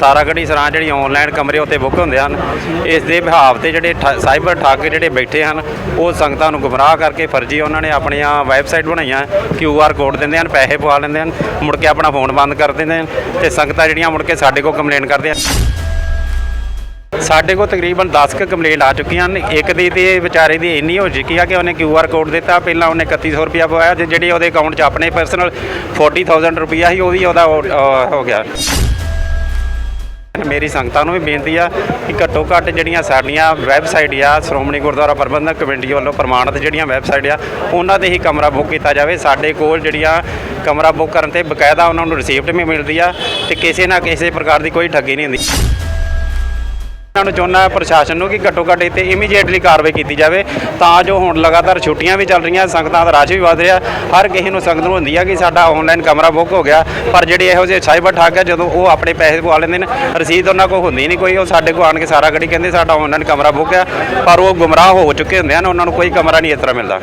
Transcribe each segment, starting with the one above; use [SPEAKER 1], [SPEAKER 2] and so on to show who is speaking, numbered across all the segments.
[SPEAKER 1] ਸਾਰਾਗੜੀ ਸਰਾਂ ਜਿਹੜੀ ਆਨਲਾਈਨ ਕਮਰੇ ਉੱਤੇ ਬੁੱਕ ਹੁੰਦੇ ਹਨ ਇਸ ਦੇ ਵਿਹਾਵ ਤੇ ਜਿਹੜੇ ਠ- ਸਾਈਬਰ ਠੱਗ ਜਿਹੜੇ ਬੈਠੇ ਹਨ ਉਹ ਸੰਗਤਾਂ ਨੂੰ ਗੁੰਮਰਾਹ ਕਰਕੇ ਫਰਜ਼ੀ ਉਹਨਾਂ ਨੇ ਆਪਣੀਆਂ ਵੈਬਸਾਈਟ ਬਣਾਈਆਂ ਕਿਊ ਆਰ ਕੋਡ ਦਿੰਦੇ ਹਨ ਪੈਸੇ ਪਵਾ ਲੈਂਦੇ ਹਨ ਮੁੜ ਕੇ ਆਪਣਾ ਫੋਨ ਬੰਦ ਕਰ ਦਿੰਦੇ ਹਨ ਤੇ ਸੰਗਤਾਂ ਜਿਹੜੀਆਂ ਮੁੜ ਕੇ ਸਾਡੇ ਕੋਲ ਕੰਪਲੇਨ ਕਰਦੇ ਹਨ। ਸਾਡੇ ਕੋਲ ਤਕਰੀਬਨ 10 ਕੁ ਕੰਪਲੇਂਟ ਆ ਚੁੱਕੀਆਂ ਹਨ ਇੱਕ ਦੀ ਤੇ ਵਿਚਾਰੇ ਦੀ ਇੰਨੀ ਹੋ ਚੁੱਕੀ ਆ ਕਿ ਉਹਨੇ ਕਿਊ ਆਰ ਕੋਡ ਦਿੱਤਾ ਪਹਿਲਾਂ ਉਹਨੇ 3100 ਰੁਪਇਆ ਪਵਾਇਆ ਤੇ ਜਿਹੜੀ ਉਹਦੇ ਅਕਾਊਂਟ 'ਚ ਆਪਣੇ ਪਰਸਨਲ 40000 ਰੁਪਇਆ ਸੀ ਉਹ ਵੀ ਉਹਦਾ ਉਹ, ਹੋ ਗਿਆ। ਮੇਰੀ ਸੰਗਤਾਂ ਨੂੰ ਵੀ ਬੇਨਤੀ ਆ ਕਿ ਘੱਟੋ ਘੱਟ ਜਿਹੜੀਆਂ ਸਾਡੀਆਂ ਵੈਬਸਾਈਟ ਆ, ਸ਼੍ਰੋਮਣੀ ਗੁਰਦੁਆਰਾ ਪ੍ਰਬੰਧਕ ਕਮੇਟੀ ਵੱਲੋਂ ਪ੍ਰਮਾਣਿਤ ਜਿਹੜੀਆਂ ਵੈਬਸਾਈਟ ਆ, ਉਹਨਾਂ ਤੇ ਹੀ ਕਮਰਾ ਬੁੱਕ ਕੀਤਾ ਜਾਵੇ। ਸਾਡੇ ਕੋਲ ਜਿਹੜੀਆਂ ਕਮਰਾ ਬੁੱਕ ਕਰਨ ਤੇ ਬਕਾਇਦਾ ਉਹਨਾਂ ਨੂੰ ਰਿਸੀਪਟ ਵੀ ਮਿਲਦੀ ਆ ਤੇ ਕਿਸੇ ਨਾ ਕਿਸੇ ਪ੍ਰਕਾਰ ਦੀ ਕੋਈ ਠੱਗੀ ਨਹੀਂ ਹੁੰਦੀ। ਉਹਨਾਂ ਨੂੰ ਚਾਹੁੰਦਾ ਪ੍ਰਸ਼ਾਸਨ ਨੂੰ ਕਿ ਘੱਟੋ ਘੱਟ ਇੱਥੇ ਇਮੀਡੀਏਟਲੀ ਕਾਰਵਾਈ ਕੀਤੀ ਜਾਵੇ, ਤਾਂ ਜੋ ਹੁਣ ਲਗਾਤਾਰ ਛੁੱਟੀਆਂ ਵੀ ਚੱਲ ਰਹੀਆਂ, ਸੰਗਤਾਂ ਦਾ ਰਸ਼ ਵੀ ਵਧ ਰਿਹਾ, ਹਰ ਕਿਸੇ ਨੂੰ ਸੰਗਤ ਨੂੰ ਹੁੰਦੀ ਆ ਕਿ ਸਾਡਾ ਆਨਲਾਈਨ ਕਮਰਾ ਬੁੱਕ ਹੋ ਗਿਆ, ਪਰ ਜਿਹੜੇ ਇਹੋ ਜਿਹੇ ਸਾਈਬਰ ਠੱਗ ਆ, ਜਦੋਂ ਉਹ ਆਪਣੇ ਪੈਸੇ ਪਵਾ ਲੈਂਦੇ ਨੇ ਰਸੀਦ ਉਹਨਾਂ ਕੋਲ ਹੁੰਦੀ ਨਹੀਂ ਕੋਈ, ਉਹ ਸਾਡੇ ਕੋਲ ਆਣ ਕੇ ਸਾਰਾ ਗੜੀ ਕਹਿੰਦੇ ਸਾਡਾ ਆਨਲਾਈਨ ਕਮਰਾ ਬੁੱਕ ਆ, ਪਰ ਉਹ ਗੁੰਮਰਾਹ ਹੋ ਚੁੱਕੇ ਹੁੰਦੇ ਹਨ, ਉਹਨਾਂ ਨੂੰ ਕੋਈ ਕਮਰਾ ਨਹੀਂ ਇਸ ਤਰ੍ਹਾਂ ਮਿਲਦਾ।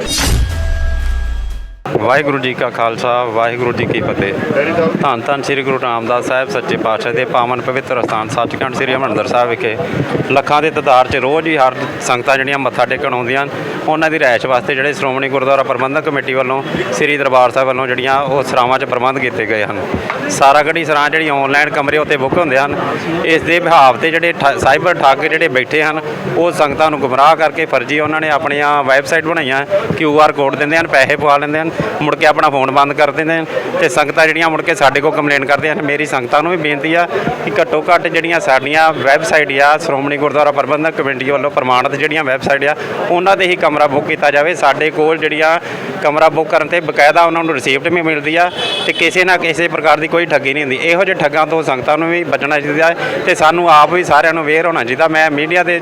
[SPEAKER 1] ਵਾਹਿਗੁਰੂ ਜੀ ਕਾ ਖਾਲਸਾ, ਵਾਹਿਗੁਰੂ ਜੀ ਕੀ ਫਤਿਹ। ਧੰਨ ਧੰਨ ਸ੍ਰੀ ਗੁਰੂ ਰਾਮਦਾਸ ਸਾਹਿਬ ਸੱਚੇ ਪਾਤਸ਼ਾਹ ਦੇ ਪਾਵਨ ਪਵਿੱਤਰ ਸਥਾਨ ਸੱਚਖੰਡ ਸ੍ਰੀ ਹਰਿਮੰਦਰ ਸਾਹਿਬ ਵਿਖੇ। ਲੱਖਾਂ ਦੇ ਤਦਾਰ 'ਚ ਰੋਜ਼ ਹੀ ਹਰ ਸੰਗਤਾਂ ਜਿਹੜੀਆਂ ਮੱਥਾ ਟੇਕਣ ਆਉਂਦੀਆਂ ਹਨ, ਉਹਨਾਂ ਦੀ ਰਿਹਾਇਸ਼ ਵਾਸਤੇ ਜਿਹੜੇ ਸ਼੍ਰੋਮਣੀ ਗੁਰਦੁਆਰਾ ਪ੍ਰਬੰਧਕ ਕਮੇਟੀ ਵੱਲੋਂ, ਸ੍ਰੀ ਦਰਬਾਰ ਸਾਹਿਬ ਵੱਲੋਂ ਜਿਹੜੀਆਂ ਉਹ ਸਰਾਵਾਂ 'ਚ ਪ੍ਰਬੰਧ ਕੀਤੇ ਗਏ ਹਨ। ਸਾਰਾ ਸਾਰਾਗੜੀ ਸਰਾਂ ਜਿਹੜੀ ਆਨਲਾਈਨ ਕਮਰੇ ਉੱਤੇ ਬੁੱਕ ਹੁੰਦੇ ਹਨ, ਇਸ ਦੇ ਵਿਹਾਵ ਤੇ ਜਿਹੜੇ ਠ- ਸਾਈਬਰ ਠੱਗ ਜਿਹੜੇ ਬੈਠੇ ਹਨ, ਉਹ ਸੰਗਤਾਂ ਨੂੰ ਗੁੰਮਰਾਹ ਕਰਕੇ ਫਰਜ਼ੀ ਉਹਨਾਂ ਨੇ ਆਪਣੀਆਂ ਵੈਬਸਾਈਟ ਬਣਾਈਆਂ ਕਿਊ ਆਰ ਕੋਡ ਦਿੰਦੇ ਹਨ, ਪੈਸੇ ਪਵਾ ਲੈਂਦੇ ਹਨ ਮੁੜ ਕੇ ਆਪਣਾ ਫੋਨ ਬੰਦ ਕਰ ਦਿੰਦੇ ਹਨ ਤੇ ਸੰਗਤਾਂ ਜਿਹੜੀਆਂ ਮੁੜ ਕੇ ਸਾਡੇ ਕੋਲ ਕੰਪਲੇਨ ਕਰਦੇ ਹਨ ਮੇਰੀ ਸੰਗਤਾਂ ਨੂੰ ਵੀ ਬੇਨਤੀ ਆ ਕਿ ਘੱਟੋ ਘੱਟ ਜਿਹੜੀਆਂ ਸਾਡੀਆਂ ਵੈਬਸਾਈਟ ਆ, ਸ਼੍ਰੋਮਣੀ ਗੁਰਦੁਆਰਾ ਪ੍ਰਬੰਧਕ ਕਮੇਟੀ ਵੱਲੋਂ ਪ੍ਰਮਾਣਿਤ ਜਿਹੜੀਆਂ ਵੈਬਸਾਈਟ ਆ, ਉਹਨਾਂ ਤੇ ਹੀ ਕਮਰਾ ਬੁੱਕ ਕੀਤਾ ਜਾਵੇ। ਸਾਡੇ ਕੋਲ ਜਿਹੜੀਆਂ ਕਮਰਾ ਬੁੱਕ ਕਰਨ ਤੇ ਬਕਾਇਦਾ ਉਹਨਾਂ ਨੂੰ ਰਿਸੀਪਟ ਵੀ ਮਿਲਦੀ ਆ ਤੇ ਕਿਸੇ ਨਾ ਕਿਸੇ ਪ੍ਰਕਾਰ ਦੀ ਕੋਈ ਠੱਗੀ ਨਹੀਂ ਹੁੰਦੀ। ਇਹੋ ਜਿਹੇ ਠੱਗਾਂ ਤੋਂ ਸੰਗਤਾਂ ਨੂੰ ਵੀ ਬਚਣਾ ਚਾਹੀਦਾ ਹੈ ਤੇ ਸਾਨੂੰ ਆਪ ਵੀ ਸਾਰਿਆਂ ਨੂੰ ਅਵੇਅਰ ਹੋਣਾ ਚਾਹੀਦਾ। ਮੈਂ ਮੀਡੀਆ ਦੇ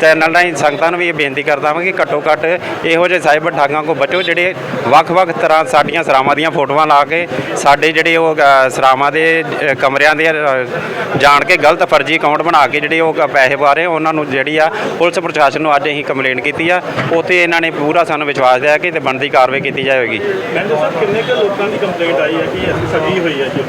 [SPEAKER 1] ਚੈਨਲ ਰਾਹੀਂ ਸੰਗਤਾਂ ਨੂੰ ਵੀ ਇਹ ਬੇਨਤੀ ਕਰਦਾ ਹਾਂ ਕਿ ਘੱਟੋ ਘੱਟ ਇਹੋ ਜਿਹੇ ਸਾਈਬਰ ਠੱਗਾਂ ਕੋ ਬਚੋ, ਜਿਹੜੇ ਵੱਖ-ਵੱਖ ਤਰ੍ਹਾਂ ਸਾਡੀਆਂ ਸਰਾਵਾਂ ਦੀਆਂ ਫੋਟੋਆਂ ਲਾ ਕੇ ਸਾਡੇ ਜਿਹੜੇ ਉਹ ਸਰਾਵਾਂ ਦੇ ਕਮਰਿਆਂ ਦੇ ਜਾਣ ਕੇ ਗਲਤ ਫਰਜ਼ੀ ਅਕਾਊਂਟ ਬਣਾ ਕੇ ਜਿਹੜੇ ਉਹ ਪੈਸੇ ਪਾ ਰਹੇ, ਉਹਨਾਂ ਨੂੰ ਜਿਹੜੀ ਆ ਪੁਲਿਸ ਪ੍ਰਸ਼ਾਸਨ ਨੂੰ ਅੱਜ ਅਸੀਂ ਕੰਪਲੇਂਟ ਕੀਤੀ ਆ। ਉੱਥੇ ਇਹਨਾਂ ਨੇ ਪੂਰਾ ਸਾਨੂੰ ਵਿਸ਼ਵਾਸ ਦਿਆ ਕਿ ਤੇ ਬਣਦੀ ਕਾਰਵਾਈ ਕੀਤੀ ਜਾਵੇਗੀ
[SPEAKER 2] ਕਹਿੰਦੇ ਸਰ, ਕਿੰਨੇ ਕੁ ਲੋਕਾਂ ਦੀ ਕੰਪਲੇਂਟ ਆਈ ਹੈ ਕਿ ਅਸੀਂ ਠੱਗੀ ਹੋਈ ਹੈ ਜੀ?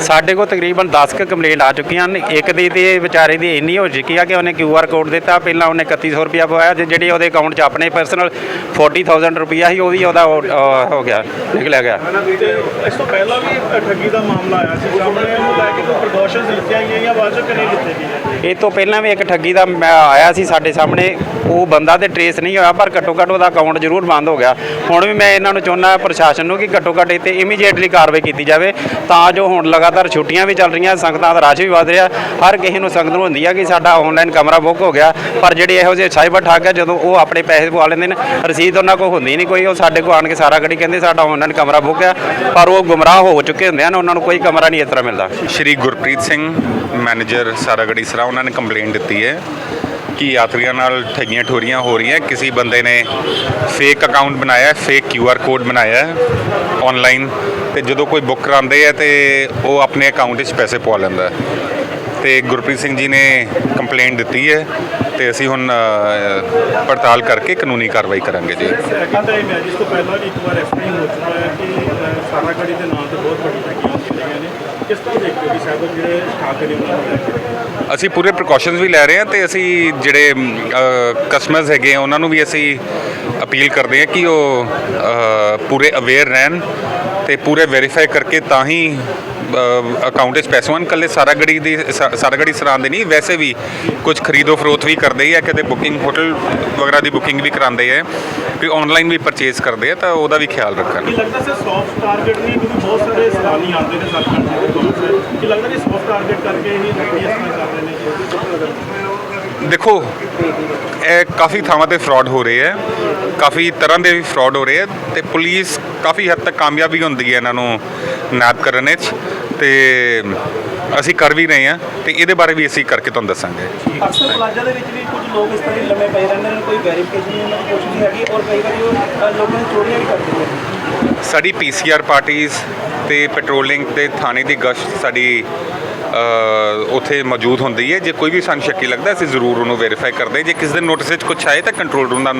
[SPEAKER 1] ਸਾਡੇ ਕੋਲ ਤਕਰੀਬਨ 10 ਕੁ ਕੰਪਲੇਂਟ ਆ ਚੁੱਕੀਆਂ ਹਨ ਇੱਕ ਦੀ ਤੇ ਵਿਚਾਰੇ ਦੀ ਇੰਨੀ ਹੋ ਚੁੱਕੀ ਆ ਕਿ ਉਹਨੇ ਕਿਊ ਆਰ ਕੋਡ ਦਿੱਤਾ। ਪਹਿਲਾਂ ਉਹਨੇ 3100 ਰੁਪਇਆ ਪਵਾਇਆ। ਤੇ ਜਿਹੜੇ ਉਹਦੇ ਅਕਾਊਂਟ 'ਚ ਆਪਣੇ ਪਰਸਨਲ 40000 ਰੁਪਇਆ ਸੀ ਉਹ ਵੀ ਉਹਦਾ ਹੋ ਗਿਆ, ਨਿਕਲਿਆ ਗਿਆ।
[SPEAKER 2] ਇਸ ਤੋਂ ਪਹਿਲਾਂ ਵੀ ਠੱਗੀ ਦਾ ਮਾਮਲਾ ਆਇਆ ਸੀ। ਸਾਹਮਣੇ ਪ੍ਰੀਕਾਸ਼ਨਸ ਲਿੱਤੀਆਂ ਗਈਆਂ ਜਾਂ ਬਾਅਦ ਚੋਂ ਕਿੰਨੇ ਲਿੱਤੇ ਗਏ
[SPEAKER 1] ਇਹ ਤੋਂ ਪਹਿਲਾਂ ਵੀ ਇੱਕ ਠੱਗੀ ਦਾ ਮੈਂ ਆਇਆ ਸੀ ਸਾਡੇ ਸਾਹਮਣੇ ਉਹ ਬੰਦਾ ਤੇ ਟਰੇਸ ਨਹੀਂ ਹੋਇਆ ਪਰ ਘੱਟੋ ਘੱਟ ਉਹਦਾ ਅਕਾਊਂਟ ਜ਼ਰੂਰ ਬੰਦ ਹੋ ਗਿਆ। ਹੁਣ ਵੀ ਮੈਂ ਇਹਨਾਂ ਨੂੰ ਚਾਹੁੰਦਾ ਪ੍ਰਸ਼ਾਸਨ ਨੂੰ ਕਿ ਘੱਟੋ ਘੱਟ ਇੱਥੇ ਇਮੀਡੀਏਟਲੀ ਕਾਰਵਾਈ ਕੀਤੀ ਜਾਵੇ ਤਾਂ ਜੋ ਹੁਣ ਲਗਾਤਾਰ ਛੁੱਟੀਆਂ ਵੀ ਚੱਲ ਰਹੀਆਂ ਸੰਗਤਾਂ ਦਾ ਰਸ਼ ਵੀ ਵਧ ਰਿਹਾ ਹਰ ਕਿਸੇ ਨੂੰ ਸੰਗਤ ਨੂੰ ਹੁੰਦੀ ਆ ਕਿ ਸਾਡਾ ਆਨਲਾਈਨ ਕਮਰਾ ਬੁੱਕ ਹੋ ਗਿਆ ਪਰ ਜਿਹੜੇ ਇਹੋ ਜਿਹੇ ਸਾਈਬਰ ਠੱਗ ਆ ਜਦੋਂ ਉਹ ਆਪਣੇ ਪੈਸੇ ਪਵਾ ਲੈਂਦੇ ਨੇ ਰਸੀਦ ਉਹਨਾਂ ਕੋਲ ਹੁੰਦੀ ਨਹੀਂ ਕੋਈ ਉਹ ਸਾਡੇ ਕੋਲ ਆਣ ਕੇ ਸਾਰਾ ਗੜੀ ਕਹਿੰਦੇ ਸਾਡਾ ਆਨਲਾਈਨ ਕਮਰਾ ਬੁੱਕ ਆ ਪਰ ਉਹ ਗੁੰਮਰਾਹ ਹੋ ਚੁੱਕੇ ਹੁੰਦੇ ਹਨ ਉਹਨਾਂ ਨੂੰ ਕੋਈ ਕਮਰਾ ਨਹੀਂ ਇਸ ਤਰ੍ਹਾਂ ਮਿਲਦਾ।
[SPEAKER 3] ਸ਼੍ਰੀ ਗੁਰਪ੍ਰੀਤ ਸਿੰਘ ਮੈਨੇਜਰ ਸਾਰਾਗੜੀ ਸਰਾ ਉਹਨਾਂ ਨੇ ਕੰਪਲੇਂਟ ਦਿੱਤੀ ਹੈ ਕਿ ਯਾਤਰੀਆਂ ਨਾਲ ਠੱਗੀਆਂ ਠੋਰੀਆਂ ਹੋ ਰਹੀਆਂ ਕਿਸੇ ਬੰਦੇ ਨੇ ਫੇਕ ਅਕਾਊਂਟ ਬਣਾਇਆ ਫੇਕ ਕਿਊ ਆਰ ਕੋਡ ਬਣਾਇਆ ਆਨਲਾਈਨ ਤੇ ਜਦੋਂ ਕੋਈ ਬੁੱਕ ਕਰਾਉਂਦੇ ਆ ਤੇ ਉਹ ਆਪਣੇ ਅਕਾਊਂਟ 'ਚ ਪੈਸੇ ਪਵਾ ਲੈਂਦਾ ਹੈ। ਤੇ ਗੁਰਪ੍ਰੀਤ ਸਿੰਘ ਜੀ ਨੇ ਕੰਪਲੇਂਟ ਦਿੱਤੀ ਹੈ ਤੇ ਅਸੀਂ ਹੁਣ ਅ, ਪੜਤਾਲ ਕਰਕੇ ਕਾਨੂੰਨੀ ਕਾਰਵਾਈ ਕਰਾਂਗੇ ਜੀ
[SPEAKER 2] ਸੈਕਿੰਡ ਟਾਈਮ ਹੈ ਜਿਸ ਤੋਂ ਪਹਿਲਾਂ ਵੀ ਇੱਕ ਵਾਰ ਐਸਪੀ ਹੋ ਚੁੱਕਾ ਹੈ ਕਿ ਅ, ਸਾਰਾਗੜੀ ਦੇ ਨਾਮ ਤੇ ਬਹੁਤ ਵੱਡੀ ਠੱਗੀਆਂ ਕੀਤੀਆਂ ਨੇ। ਕਿਸ ਤਰ੍ਹਾਂ ਦੇਖਦੇ ਹੋ ਕਿ ਸ਼ਾਇਦ ਜਿਹੜੇ ਠੱਗ ਨੇ ਉਹਨਾਂ ਨੂੰ? ਲੈ ਕੇ
[SPEAKER 3] ਅਸੀਂ ਪੂਰੇ ਪ੍ਰੀਕਾਸ਼ਨਸ ਵੀ ਲੈ ਰਹੇ ਹਾਂ ਤੇ ਅਸੀਂ ਜਿਹੜੇ ਕਸਟਮਰਸ ਹੈਗੇ ਆ ਉਹਨਾਂ ਨੂੰ ਵੀ ਅਸੀਂ ਅਪੀਲ ਕਰਦੇ ਹਾਂ ਕਿ ਉਹ ਅ, ਪੂਰੇ ਅਵੇਅਰ ਰਹਿਣ ਤੇ ਪੂਰੇ ਵੈਰੀਫਾਈ ਕਰਕੇ ਤਾਂ ਹੀ ਅਕਾਊਂਟ 'ਚ ਪੈਸੇ ਹੋਣ। ਕੱਲੇ ਸਾਰਾਗੜੀ ਦੀ, ਸਾ- ਸਾਰਾਗੜੀ ਸਰਾਂ ਦੇ ਨਹੀਂ, ਵੈਸੇ ਵੀ ਕੁਝ ਖਰੀਦੋ ਫਰੋਖਤ ਵੀ ਕਰਦੇ ਹੀ ਆ, ਕਿਤੇ ਬੁਕਿੰਗ ਹੋਟਲ ਵਗੈਰਾ ਦੀ ਬੁਕਿੰਗ ਵੀ ਕਰਾਉਂਦੇ ਆ ਕਿ ਆਨਲਾਈਨ ਵੀ ਪਰਚੇਸ ਕਰਦੇ ਆ, ਤਾਂ ਉਹਦਾ ਵੀ ਖਿਆਲ ਰੱਖਣ।
[SPEAKER 2] ਕੀ ਲੱਗਦਾ ਸਰ ਸੌਫਟ ਟਾਰਗੇਟ ਨਹੀਂ ਕਿਉਂਕਿ ਬਹੁਤ ਸਾਰੇ ਸਵਾਲੀ ਆਉਂਦੇ ਨੇ ਸੱਚਖੰਡ ਦੇ ਕੋਲ ਕੀ ਲੱਗਦਾ ਕਿ ਸੌਫਟ ਟਾਰਗੇਟ ਕਰਕੇ ਹੀ ਠੱਗੀ ਕਰ ਰਹੇ ਨੇ
[SPEAKER 3] ਦੇਖੋ, ਇਹ ਕਾਫੀ ਥਾਵਾਂ ਤੇ ਫਰਾਡ ਹੋ ਰਹੇ ਹੈ। ਕਾਫੀ ਤਰ੍ਹਾਂ ਦੇ ਵੀ ਫਰਾਡ ਹੋ ਰਹੇ ਹੈ ਤੇ ਪੁਲਿਸ ਕਾਫੀ ਹੱਦ ਤੱਕ ਕਾਮਯਾਬੀ ਹੁੰਦੀ ਹੈ ਇਹਨਾਂ ਨੂੰ ਨੈਪ ਕਰਨ ਵਿੱਚ ਤੇ ਅਸੀਂ ਕਰ ਵੀ ਰਹੇ ਹਾਂ ਤੇ ਇਹਦੇ ਬਾਰੇ ਵੀ ਅਸੀਂ ਕਰਕੇ ਤੁਹਾਨੂੰ ਦੱਸਾਂਗੇ।
[SPEAKER 4] ਅਕਸਰ ਪਲਾਜ਼ਾ ਦੇ ਵਿੱਚ ਵੀ ਕੁਝ ਲੋਕ ਇਸ ਤਰ੍ਹਾਂ ਹੀ ਲੰਮੇ ਪਏ ਰਹਿੰਦੇ ਨੇ ਕੋਈ ਵੈਰੀਫਿਕੇਸ਼ਨ ਨਹੀਂ ਉਹਨਾਂ ਦੀ ਕੋਸ਼ਿਸ਼ ਨਹੀਂ ਹੈਗੀ ਔਰ ਕਈ ਵਾਰੀ ਉਹ ਲੋਕਾਂ ਦੀ ਚੋਰੀਆਂ ਵੀ ਕਰਦੇ ਨੇ।
[SPEAKER 3] ਸਾਡੀ ਪੀਸੀਆਰ ਪਾਰਟੀਆਂ ਤੇ ਪੈਟਰੋਲਿੰਗ ਦੇ ਥਾਣੇ ਦੀ ਗਸ਼ਤ ਸਾਡੀ ਉੱਥੇ ਮੌਜੂਦ ਹੁੰਦੀ ਹੈ। ਜੇ ਕੋਈ ਵੀ ਸਾਨੂੰ ਸ਼ੱਕੀ ਲੱਗਦਾ ਅਸੀਂ ਜ਼ਰੂਰ ਉਹਨੂੰ ਵੈਰੀਫਾਈ ਕਰਦੇ। ਜੇ ਕਿਸੇ ਦੇ ਨੋਟਿਸ ਵਿੱਚ ਕੁਝ ਆਏ ਤਾਂ ਕੰਟਰੋਲ ਰੂਮ ਦਾ